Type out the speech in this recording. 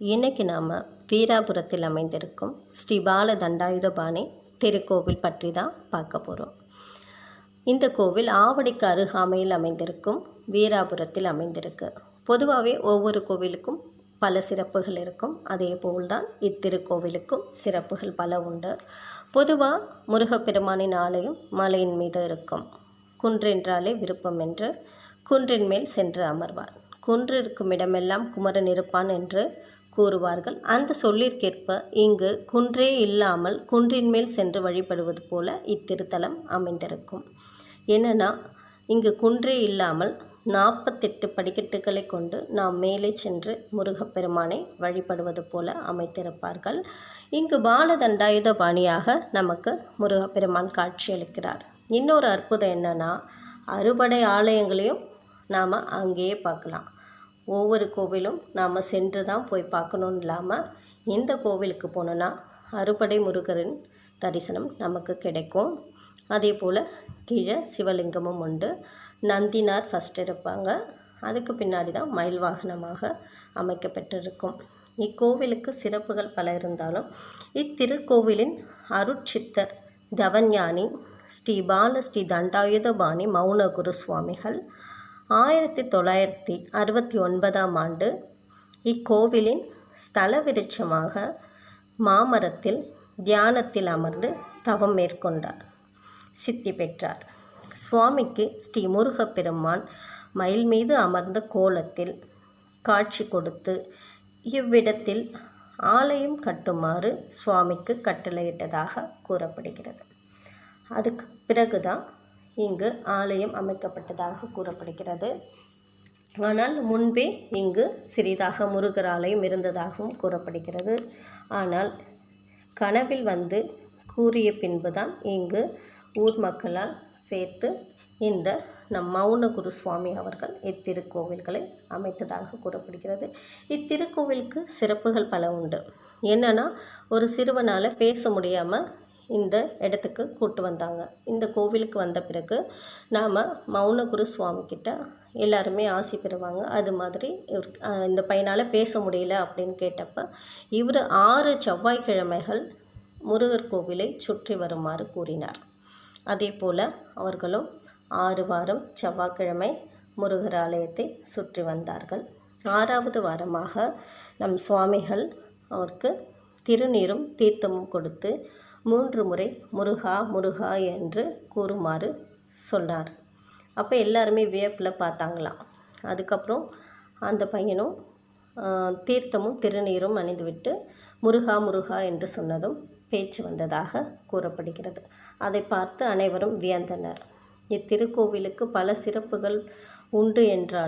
இன்னைக்கு நாம் வீராபுரத்தில் அமைந்திருக்கும் ஸ்ரீ பால தண்டாயுதபாணி திருக்கோவில் பற்றி தான் பார்க்க போகிறோம் இந்த கோவில் ஆவடிக்கு அருகாமையில் அமைந்திருக்கும் வீராபுரத்தில் அமைந்திருக்கு. பொதுவாகவே ஒவ்வொரு கோவிலுக்கும் பல சிறப்புகள் இருக்கும். அதே போல்தான் இத்திருக்கோவிலுக்கும் சிறப்புகள் பல உண்டு. பொதுவாக முருகப்பெருமானின் ஆலயம் மலையின் மீது இருக்கும். குன்றென்றாலே விருப்பம் என்று குன்றின் மேல் சென்று அமர்வார் குன்று இருக்கும் இடமெல்லாம் குமரன் இருப்பான் என்று கூறுவார்கள். அந்த சொல்லிற்கேற்ப இங்கு குன்றே இல்லாமல் குன்றின் மேல் சென்று வழிபடுவது போல இத்திருத்தலம் அமைந்திருக்கும். என்னென்னா இங்கு குன்றே இல்லாமல் நாற்பத்தெட்டு படிக்கட்டுகளை கொண்டு நாம் மேலே சென்று முருகப்பெருமானை வழிபடுவது போல அமைத்திருப்பார்கள். இங்கு பாலதண்டாயுத பாணியாக நமக்கு முருகப்பெருமான் காட்சியளிக்கிறார். இன்னொரு அற்புதம் என்னன்னா அறுபடை ஆலயங்களையும் நாம் அங்கேயே பார்க்கலாம். ஒவ்வொரு கோவிலும் நாம் சென்று தான் போய் பார்க்கணுன்னு இல்லாமல் இந்த கோவிலுக்கு போனோன்னா அறுபடை முருகரின் தரிசனம் நமக்கு கிடைக்கும். அதே போல் கீழே சிவலிங்கமும் உண்டு. நந்தினார் ஃபஸ்ட் இருப்பாங்க. அதுக்கு பின்னாடி தான் மயில் வாகனமாக அமைக்கப்பட்டிருக்கும். இக்கோவிலுக்கு சிறப்புகள் பல இருந்தாலும் இத்திருக்கோவிலின் அருட்சித்தர் தவஞானி ஸ்ரீ பால ஸ்ரீ தண்டாயுதபாணி மௌனகுரு சுவாமிகள் ஆயிரத்தி தொள்ளாயிரத்தி அறுபத்தி ஒன்பதாம் ஆண்டு இக்கோவிலின் ஸ்தல விருட்சமாக மாமரத்தில் தியானத்தில் அமர்ந்து தவம் மேற்கொண்டார் சித்தி பெற்றார். சுவாமிக்கு ஸ்ரீ முருகப்பெருமான் மயில் மீது அமர்ந்த கோலத்தில் காட்சி கொடுத்து இவ்விடத்தில் ஆலயம் கட்டுமாறு சுவாமிக்கு கட்டளையிட்டதாக கூறப்படுகிறது. அதுக்கு பிறகுதான் இங்கு ஆலயம் அமைக்கப்பட்டதாக கூறப்படுகிறது. ஆனால் முன்பே இங்கு சிறிதாக முருகர் ஆலயம் இருந்ததாகவும் கூறப்படுகிறது. ஆனால் கனவில் வந்து கூறிய பின்புதான் இங்கு ஊர் மக்களால் சேர்த்து இந்த நம் மௌனகுரு சுவாமி அவர்கள் இத்திருக்கோவில்களை அமைத்ததாக கூறப்படுகிறது. இத்திருக்கோவிலுக்கு சிறப்புகள் பல உண்டு. என்னென்னா ஒரு சிறுவனால் பேச முடியாமல் இந்த இடத்துக்கு கூட்டு வந்தாங்க. இந்த கோவிலுக்கு வந்த பிறகு நாம் மௌனகுரு சுவாமிக்கிட்ட எல்லாருமே ஆசி பெறுவாங்க. அது மாதிரி இவர் இந்த பையனால் பேச முடியல அப்படின்னு கேட்டப்ப இவர் ஆறு செவ்வாய்க்கிழமைகள் முருகர் கோவிலை சுற்றி வருமாறு கூறினார். அதே போல் அவர்களும் ஆறு வாரம் செவ்வாய்க்கிழமை முருகர் ஆலயத்தை சுற்றி வந்தார்கள். ஆறாவது வாரமாக நம் சுவாமிகள் அவருக்கு திருநீரும் தீர்த்தமும் கொடுத்து மூன்று முறை முருகா முருகா என்று கூறுமாறு சொன்னார். அப்போ எல்லாருமே வியப்பில் பார்த்தாங்களாம் அதுக்கப்புறம் அந்த பையனும் தீர்த்தமும் திருநீரும் அணிந்துவிட்டு முருகா முருகா என்று சொன்னதும் பேச்சு வந்ததாக கூறப்படுகிறது. அதை பார்த்து அனைவரும் வியந்தனர். இத்திருக்கோவிலுக்கு பல சிறப்புகள் உண்டு என்றாலும்